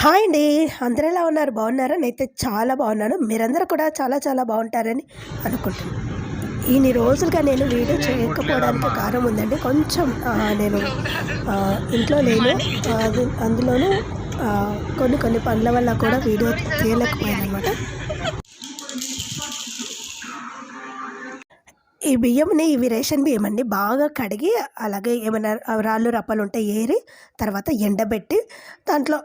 Hi అండి. అందరూ ఎలా ఉన్నారు? బాగున్నారా? నేనైతే చాలా బాగున్నాను. మీరందరూ కూడా చాలా చాలా బాగుంటారని అనుకుంటున్నాను ఇన్ని రోజులుగా నేను వీడియో చేయకపోవడానికి కారణం ఉందండి. కొంచెం నేను ఇంట్లో లేను అందులోనూ కొన్ని కొన్ని పనుల వల్ల కూడా వీడియో తీయలేకపోయాను అనమాట ఈ బియ్యంని ఇవి రేషన్ బియ్యం అండి బాగా కడిగి అలాగే ఏమైనా రాళ్ళు రప్పలు ఉంటే ఏరి తర్వాత ఎండబెట్టి దాంట్లో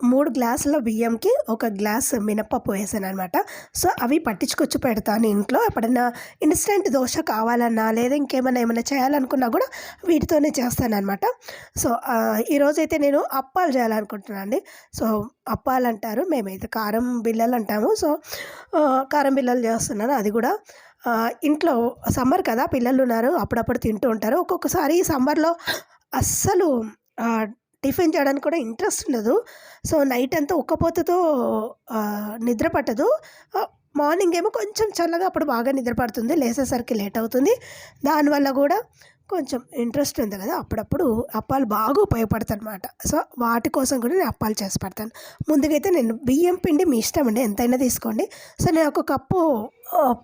మూడు గ్లాసుల బియ్యంకి ఒక గ్లాస్ మినప్పప్పు వేసాను అనమాట సో అవి పట్టించుకొచ్చి పెడతాను ఇంట్లో. ఎప్పుడైనా ఇన్స్టెంట్ దోశ కావాలన్నా లేదా ఇంకేమైనా ఏమైనా చేయాలనుకున్నా కూడా వీటితోనే చేస్తానమాట సో ఈరోజైతే నేను అప్పాలు చేయాలనుకుంటున్నాను అండి. సో అప్పాలు అంటారు మేమైతే కారం బిళ్ళలు అంటాము. సో కారం బిళ్ళలు చేస్తున్నాను అది కూడా ఇంట్లో సమ్మర్ కదా పిల్లలు ఉన్నారు అప్పుడప్పుడు తింటూ ఉంటారు. ఒక్కొక్కసారి సమ్మర్లో అస్సలు టిఫిన్ చేయడానికి కూడా ఇంట్రెస్ట్ ఉండదు. సో నైట్ అంతా ఉక్కపోతతో నిద్ర పట్టదు. మార్నింగ్ ఏమో కొంచెం చల్లగా అప్పుడు బాగా నిద్ర పడుతుంది లేసేసరికి లేట్ అవుతుంది. దానివల్ల కూడా కొంచెం ఇంట్రెస్ట్ ఉంది కదా అప్పుడప్పుడు అప్పాలు బాగా ఉపయోగపడతాయి అనమాట సో వాటి కోసం కూడా నేను అప్పాలు చేసి పెడతాను. ముందుకైతే నేను బియ్యం పిండి మీ ఇష్టం అండి ఎంతైనా తీసుకోండి. సో నేను ఒక కప్పు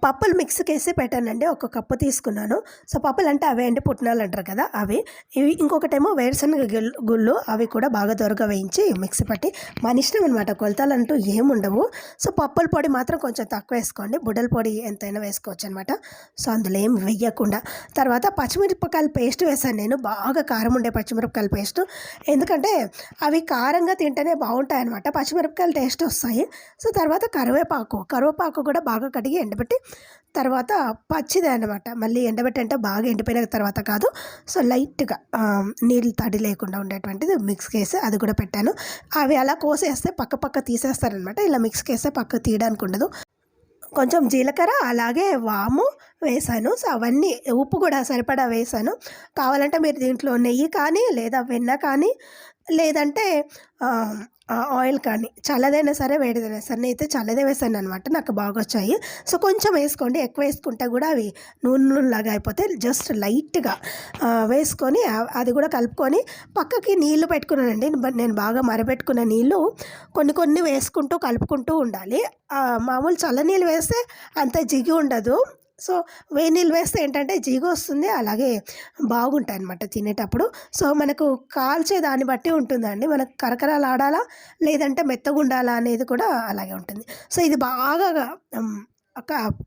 పప్పులు మిక్స్కి వేసి పెట్టానండి ఒక కప్పు తీసుకున్నాను. సో పప్పులు అంటే అవే అండి పుట్నాలు అంటారు కదా అవి. ఇవి ఇంకొకటేమో వేరుశనగ గుళ్ళు అవి కూడా బాగా దొరక వేయించి మిక్సీ పట్టి. మన ఇష్టం అనమాట కొలతలు అంటూ ఏముండవు సో పప్పుల పొడి మాత్రం కొంచెం తక్కువ వేసుకోండి బుడ్డల పొడి ఎంతైనా వేసుకోవచ్చు అనమాట సో అందులో ఏం వెయ్యకుండా తర్వాత పచ్చిమిరపకాయల పేస్ట్ వేసాను నేను. బాగా కారం ఉండే పచ్చిమిరపకాయల పేస్ట్. ఎందుకంటే అవి కారంగా తింటేనే బాగుంటాయి అనమాట పచ్చిమిరపకాయలు టేస్ట్ వస్తాయి. సో తర్వాత కరివేపాకు. కరివేపాకు కూడా బాగా కడిగి ఎండబెట్టి తర్వాత పచ్చిదే అనమాట మళ్ళీ ఎండబెట్టి అంటే బాగా ఎండిపోయిన తర్వాత కాదు. సో లైట్గా నీళ్ళు తడి లేకుండా ఉండేటువంటిది మిక్స్ చేసి అది కూడా పెట్టాను. అవి అలా కోసేస్తే పక్క పక్క తీసేస్తారనమాట ఇలా మిక్స్ చేస్తే పక్క తీయడానికి ఉండదు. కొంచెం జీలకర్ర అలాగే వాము వేసాను. సో అవన్నీ ఉప్పు కూడా సరిపడా వేసాను. కావాలంటే మీరు దీంట్లో నెయ్యి కానీ లేదా వెన్న కానీ లేదంటే ఆయిల్ కానీ చల్లదైనా సరే వేడిదైనా సరే నేనైతే చల్లదే వేసాను అనమాట నాకు బాగా వచ్చాయి. సో కొంచెం వేసుకోండి. ఎక్కువ వేసుకుంటే కూడా అవి నూనె నూనెలాగా అయిపోతే జస్ట్ లైట్గా వేసుకొని అది కూడా కలుపుకొని పక్కకి నీళ్ళు పెట్టుకున్నానండి. నేను బాగా మరబెట్టుకున్న నీళ్ళు కొన్ని కొన్ని వేసుకుంటూ కలుపుకుంటూ ఉండాలి. మామూలు మామూలు చల్లనీళ్ళు వేస్తే అంత జిగి ఉండదు. సో వేడి నీళ్ళు వేస్తే ఏంటంటే జీగ వస్తుంది అలాగే బాగుంటాయి అనమాట తినేటప్పుడు. సో మనకు కాల్చే దాన్ని బట్టి ఉంటుందండి. మనకు కరకరాలు ఆడాలా లేదంటే మెత్తగుండాలా అనేది కూడా అలాగే ఉంటుంది. సో ఇది బాగా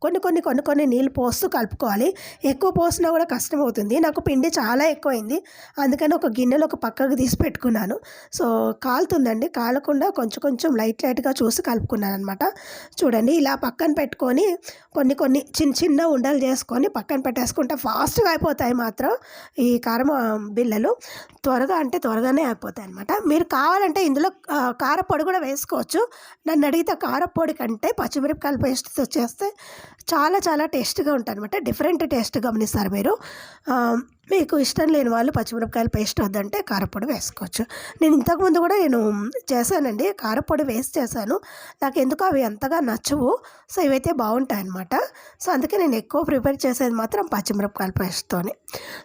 కొన్ని కొన్ని కొన్ని కొన్ని నీళ్ళు పోస్తూ కలుపుకోవాలి. ఎక్కువ పోసినా కూడా కష్టం అవుతుంది నాకు పిండి చాలా ఎక్కువైంది. అందుకని ఒక గిన్నెలో ఒక పక్కకు తీసి పెట్టుకున్నాను. సో కాలుతుందండి. కాలకుండా కొంచెం కొంచెం లైట్ లైట్గా చూసి కలుపుకున్నాను అనమాట చూడండి ఇలా పక్కన పెట్టుకొని కొన్ని కొన్ని చిన్న చిన్న ఉండలు చేసుకొని పక్కన పెట్టేసుకుంటే ఫాస్ట్గా అయిపోతాయి మాత్రం ఈ కారం బిళ్ళలు. త్వరగా అంటే త్వరగానే అయిపోతాయి అనమాట మీరు కావాలంటే ఇందులో కారపొడి కూడా వేసుకోవచ్చు. నన్ను అడిగితే కారపొడి కంటే పచ్చిమిరపకాయలు పేస్ట్తో చేస్తే చాలా చాలా టేస్ట్గా ఉంటుంది అనమాట డిఫరెంట్ టేస్ట్ గమనిస్తారు మీరు. మీకు ఇష్టం లేని వాళ్ళు పచ్చిమిరపకాయల పేస్ట్ వద్దంటే కారపొడి వేసుకోవచ్చు. నేను ఇంతకుముందు కూడా నేను చేశానండి. కారపొడి వేసి చేశాను. నాకు ఎందుకో అవి అంతగా నచ్చవు. సో ఇవైతే బాగుంటాయి అనమాట సో అందుకే నేను ఎక్కువ ప్రిపేర్ చేసేది మాత్రం పచ్చిమిరపకాయల పేస్ట్తోనే.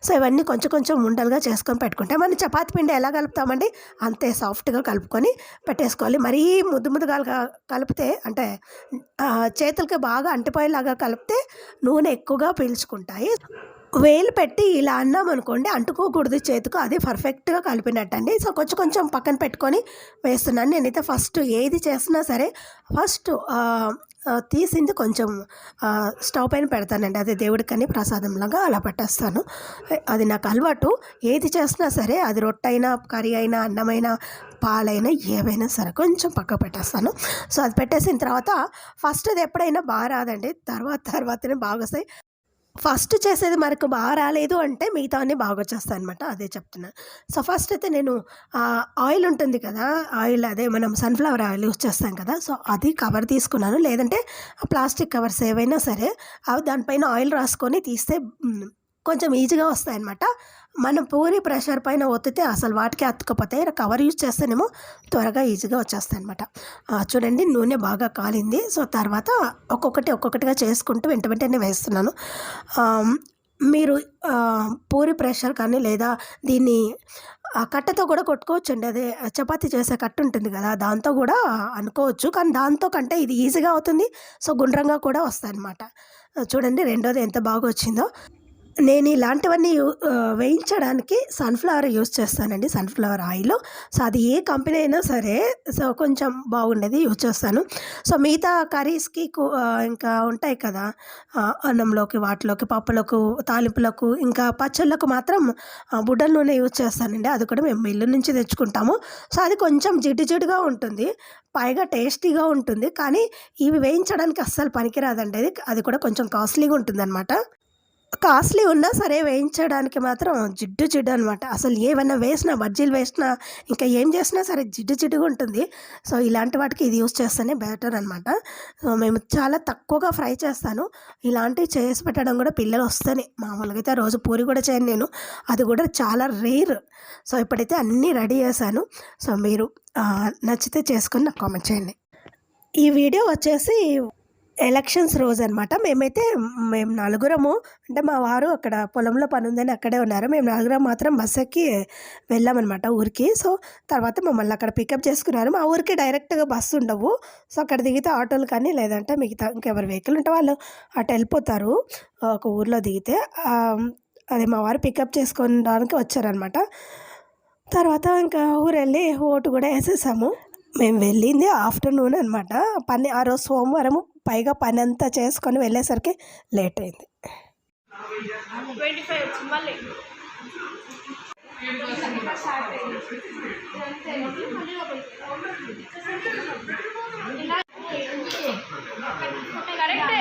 సో ఇవన్నీ కొంచెం కొంచెం ఉండలుగా చేసుకొని పెట్టుకుంటే మనం చపాతి పిండి ఎలా కలుపుతామండి? అంతే సాఫ్ట్గా కలుపుకొని పెట్టేసుకోవాలి. మరీ ముద్దు ముద్దుగా కలిపితే అంటే చేతులకి బాగా అంటిపోయేలాగా కలిపితే నూనె ఎక్కువగా పీల్చుకుంటాయి. వేలు పెట్టి ఇలా అన్నాం అనుకోండి అంటుకోకూడదు చేతికి అది పర్ఫెక్ట్గా కలిపినట్టు అండి సో కొంచెం కొంచెం పక్కన పెట్టుకొని వేస్తున్నాను. నేనైతే ఫస్ట్ ఏది చేసినా సరే ఫస్ట్ తీసింది కొంచెం స్టవ్ పైన పెడతానండి. అది దేవుడికని ప్రసాదంలాగా అలా పెట్టేస్తాను. అది నాకు అలవాటు. ఏది చేసినా సరే అది రొట్టైనా కర్రీ అయినా అన్నమైనా పాలైనా ఏవైనా సరే కొంచెం పక్క పెట్టేస్తాను. సో అది పెట్టేసిన తర్వాత ఫస్ట్ అది ఎప్పుడైనా బాగా రాదండి. తర్వాత తర్వాతనే బాగా వస్తాయి. ఫస్ట్ చేసేది మనకు బాగా రాలేదు అంటే మిగతా అన్నీ బాగా వచ్చేస్తాయి అనమాట అదే చెప్తున్నాను సో ఫస్ట్ అయితే నేను ఆయిల్ ఉంటుంది కదా ఆయిల్ అదే మనం సన్ఫ్లవర్ ఆయిల్ యూస్ చేస్తాం కదా సో అది కవర్ తీసుకున్నాను. లేదంటే ఆ ప్లాస్టిక్ కవర్స్ ఏవైనా సరే అవి దానిపైన ఆయిల్ రాసుకొని తీస్తే కొంచెం ఈజీగా వస్తాయన్నమాట. మనం పూరి ప్రెషర్ పైన ఒత్తితే అసలు వాటికి అతుకపోతాయి కవర్ యూజ్ చేస్తేనేమో త్వరగా ఈజీగా వచ్చేస్తాయి అనమాట చూడండి నూనె బాగా కాలింది సో తర్వాత ఒక్కొక్కటి ఒక్కొక్కటిగా చేసుకుంటూ వెంట వెంటనే వేస్తున్నాను మీరు పూరి ప్రెషర్ కానీ లేదా దీన్ని ఆ కట్టెతో కూడా కొట్టుకోవచ్చండి. అదే చపాతి చేసే కట్ట ఉంటుంది కదా దాంతో కూడా అనుకోవచ్చు. కానీ దాంతో కంటే ఇది ఈజీగా అవుతుంది. సో, గుండ్రంగా కూడా వస్తాయి అనమాట చూడండి రెండోది ఎంత బాగా వచ్చిందో నేను ఇలాంటివన్నీ యూ వేయించడానికి సన్‌ఫ్లవర్ యూజ్ చేస్తానండి. సన్‌ఫ్లవర్ ఆయిల్ సో, అది ఏ కంపెనీ అయినా సరే సో, కొంచెం బాగుండేది యూజ్ చేస్తాను. సో, మిగతా కర్రీస్‌కి ఇంకా ఉంటాయి కదా! అన్నంలోకి, వాటిలోకి, పప్పులకు, తాలింపులకు, ఇంకా పచ్చళ్ళకు మాత్రం బుడ్డల నూనె యూజ్ చేస్తానండి. అది కూడా మేము మిల్లు నుంచి తెచ్చుకుంటాము. సో, అది కొంచెం జిడ్డు జిడ్డుగా ఉంటుంది. పైగా టేస్టీగా ఉంటుంది. కానీ ఇవి వేయించడానికి అస్సలు పనికిరాదండి అది. అది కూడా కొంచెం కాస్ట్‌లీగా ఉంటుందనమాట. కాస్ట్‌లీ ఉన్నా సరే వేయించడానికి మాత్రం జిడ్డు జిడ్డు అనమాట. అసలు ఏమైనా వేసినా బజ్జీలు వేసినా, ఇంకా ఏం చేసినా సరే జిడ్డు జిడ్డుగా ఉంటుంది. సో, ఇలాంటి వాటికి ఇది యూజ్ చేస్తేనే బెటర్ అనమాట. సో, మేము చాలా తక్కువగా ఫ్రై చేస్తాను. ఇలాంటివి చేసి పెట్టడం కూడా పిల్లలు వస్తేనే. మామూలుగా అయితే రోజు పూరి కూడా చేయను నేను. అది కూడా చాలా రేర్. సో, ఇప్పుడైతే అన్నీ రెడీ చేశాను. సో, మీరు నచ్చితే చేసుకుని నాకు కామెంట్ చేయండి. ఈ వీడియో వచ్చేసి ఎలక్షన్స్ రోజు అనమాట మేమైతే మేము నలుగురము అంటే మా వారు అక్కడ పొలంలో పని ఉందని అక్కడే ఉన్నారు. మేము నలుగురం మాత్రం బస్ ఎక్కి వెళ్ళామనమాట ఊరికి. సో, తర్వాత మమ్మల్ని అక్కడ పికప్ చేసుకున్నారు. మా ఊరికి డైరెక్ట్‌గా బస్సు ఉండవు. సో, అక్కడ దిగితే ఆటోలు కానీ లేదంటే మిగతా ఇంకెవరి వెహికల్ ఉంటే వాళ్ళు అటు వెళ్ళిపోతారు. ఒక ఊర్లో దిగితే. అదే మా వారు పికప్ చేసుకోవడానికి వచ్చారనమాట. తర్వాత ఇంకా ఊరు వెళ్ళి ఓటు కూడా వేసేసాము మేము వెళ్ళింది ఆఫ్టర్‌నూన్ అనమాట. పని ఆ రోజు సోమవారం పైగా పనంతా చేసుకొని వెళ్ళేసరికి లేట్ అయింది. 25 వచ్చింది మళ్ళీ. ఇలా కరెక్టే.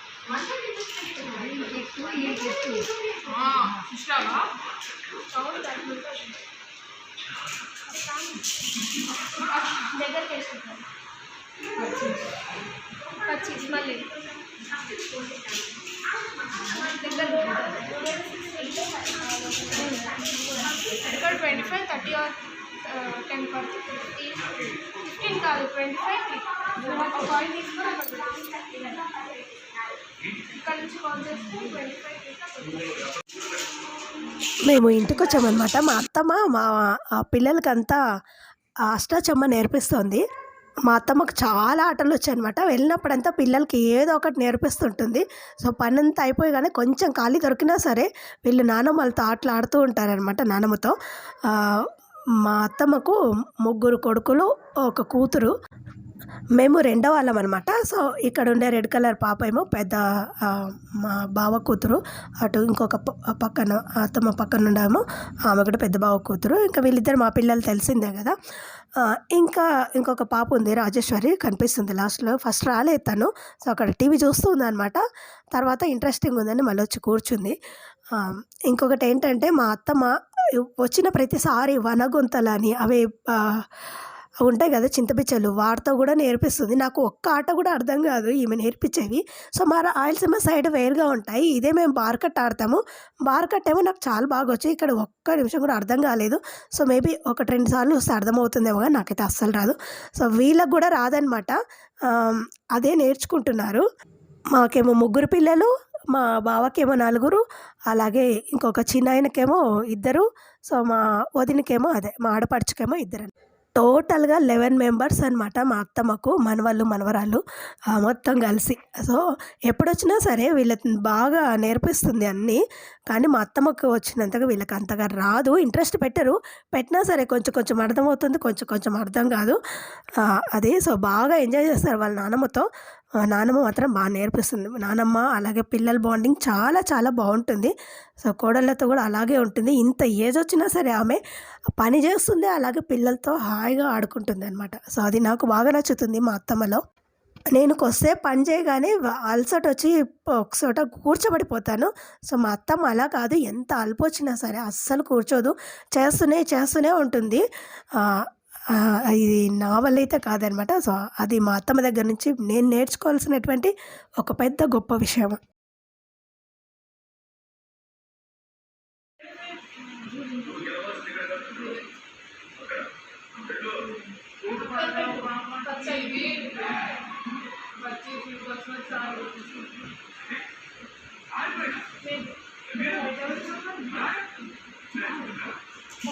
చాలు అవును దాని ఉంటుంది. దగ్గరికి వేసుకుంటాం పచ్చీస్ మళ్ళీ దగ్గర ఇక్కడ twenty five thirty or ten పడుతుంది ఫిఫ్టీ ఫిఫ్టీన్ కాదు ట్వంటీ ఫైవ్ ఒక కాయిన్ తీసుకొని అక్కడ పెట్టేసి. ఇక్కడ నుంచి కాల్ చేస్తే ట్వంటీ ఫైవ్ మేము మా అత్తమ్మ మా పిల్లలకంతా అష్టాచెమ్మ నేర్పిస్తుంది మా అత్తమ్మకు చాలా ఆటలు వచ్చాయన్నమాట వెళ్ళినప్పుడంతా పిల్లలకి ఏదో ఒకటి నేర్పిస్తుంటుంది. సో, పనంతా అయిపోయగానే కొంచెం ఖాళీ దొరికినా సరే వీళ్ళు నానమ్మలతో ఆటలు ఆడుతూ ఉంటారనమాట నానమ్మతో. మా అత్తమ్మకు ముగ్గురు కొడుకులు, ఒక కూతురు. మేము రెండో వాళ్ళమనమాట. సో, ఇక్కడ ఉండే రెడ్ కలర్ పాప ఏమో పెద్ద మా బావ కూతురు. అటు ఇంకొక పక్కన అత్తమ్మ పక్కనుండేమో ఆమె కూడా పెద్ద బావ కూతురు. ఇంకా వీళ్ళిద్దరు మా పిల్లలు తెలిసిందే కదా ఇంకా ఇంకొక పాప ఉంది రాజేశ్వరి కనిపిస్తుంది లాస్ట్‌లో. ఫస్ట్ రాలేదు తను. సో, అక్కడ టీవీ చూస్తూ ఉందనమాట. తర్వాత ఇంట్రెస్టింగ్ ఉందని మళ్ళీ వచ్చి కూర్చుంది. ఇంకొకటి ఏంటంటే మా అత్తమ్మ వచ్చిన ప్రతిసారి వనగుంతలని అవి ఉంటాయి కదా చింతపిచ్చలు వాటితో కూడా నేర్పిస్తుంది. నాకు ఒక్క ఆట కూడా అర్థం కాదు ఈమె నేర్పించేవి. సో, మా రాయలసీమ సైడ్ వేరుగా ఉంటాయి. ఇదే మేము బార్కట్ ఆడతాము. బార్కట్ ఏమో నాకు చాలా బాగా వచ్చాయి ఇక్కడ ఒక్క నిమిషం కూడా అర్థం కాలేదు. సో, మేబీ ఒకటి, రెండు సార్లు చూస్తే అర్థమవుతుందేమో కానీ నాకైతే అస్సలు రాదు. సో, వీళ్ళకి కూడా రాదనమాట. అదే నేర్చుకుంటున్నారు. మాకేమో ముగ్గురు పిల్లలు. మా బావకేమో నలుగురు. అలాగే ఇంకొక చిన్నాయనకేమో ఇద్దరు. సో, మా వదినకేమో అదే మా ఆడపడుచుకేమో ఇద్దరు టోటల్‌గా 11 మెంబర్స్ అనమాట మా అత్తమ్మకు. మనవాళ్ళు మనవరాళ్ళు మొత్తం కలిసి. సో, ఎప్పుడొచ్చినా సరే వీళ్ళ బాగా నేర్పిస్తుంది అన్నీ. కానీ మా అత్తమ్మకు వచ్చినంతగా వీళ్ళకి అంతగా రాదు. ఇంట్రెస్ట్ పెట్టరు. పెట్టినా సరే కొంచెం కొంచెం అర్థమవుతుంది. కొంచెం కొంచెం అర్థం కాదు. అదే అది సో, బాగా ఎంజాయ్ చేస్తారు వాళ్ళ నాన్నమ్మతో నానమ్మ మాత్రం బాగా నేర్పిస్తుంది. నానమ్మ అలాగే పిల్లల బాండింగ్ చాలా చాలా బాగుంటుంది సో, కోడళ్ళతో కూడా అలాగే ఉంటుంది. ఇంత ఏజ్ వచ్చినా సరే ఆమె పని చేస్తుంది. అలాగే పిల్లలతో హాయిగా ఆడుకుంటుందనమాట. సో, అది నాకు బాగా నచ్చుతుంది మా అత్తమ్మలో. నేను కొస్తే పని చేయగానే అలసట వచ్చి ఒకసోట కూర్చోబడిపోతాను సో మా అత్తమ్మ అలా కాదు ఎంత అల్పొచ్చినా వచ్చినా సరే అస్సలు కూర్చోదు చేస్తూనే చేస్తూనే ఉంటుంది ఇది నా వల్ల అయితే కాదనమాట. సో అది మా అత్తమ్మ దగ్గర నుంచి నేను నేర్చుకోవాల్సినటువంటి ఒక పెద్ద గొప్ప విషయం.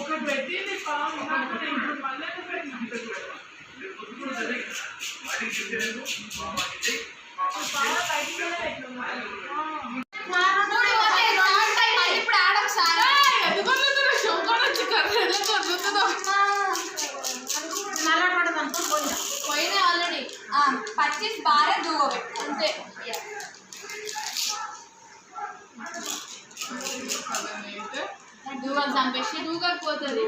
ఒక పెట్టింది పచ్చిస్ బాగా దూవ అంతే. దూగలు చంపేసి దూగకపోతుంది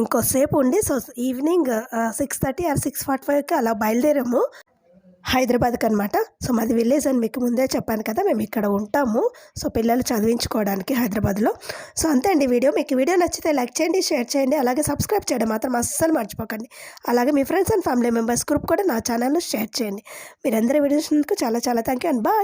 ఇంకోసేపు ఉండి so evening six thirty or six forty ఫైవ్కి అలా బయలుదేరాము. హైదరాబాద్కి అనమాట సో మాది విలేజ్ అని మీకు ముందే చెప్పాను కదా మేము ఇక్కడ ఉంటాము. సో పిల్లలు చదివించుకోవడానికి హైదరాబాద్లో. సో అంతే అండి వీడియో. మీకు వీడియో నచ్చితే లైక్ చేయండి షేర్ చేయండి అలాగే సబ్స్క్రైబ్ చేయడం మాత్రం అస్సలు మర్చిపోకండి. అలాగే మీ friends and family members group కూడా నా ఛానల్లో షేర్ చేయండి. మీరందరూ వీడియో చూసినందుకు చాలా చాలా థ్యాంక్ యూ అండ్ బాయ్.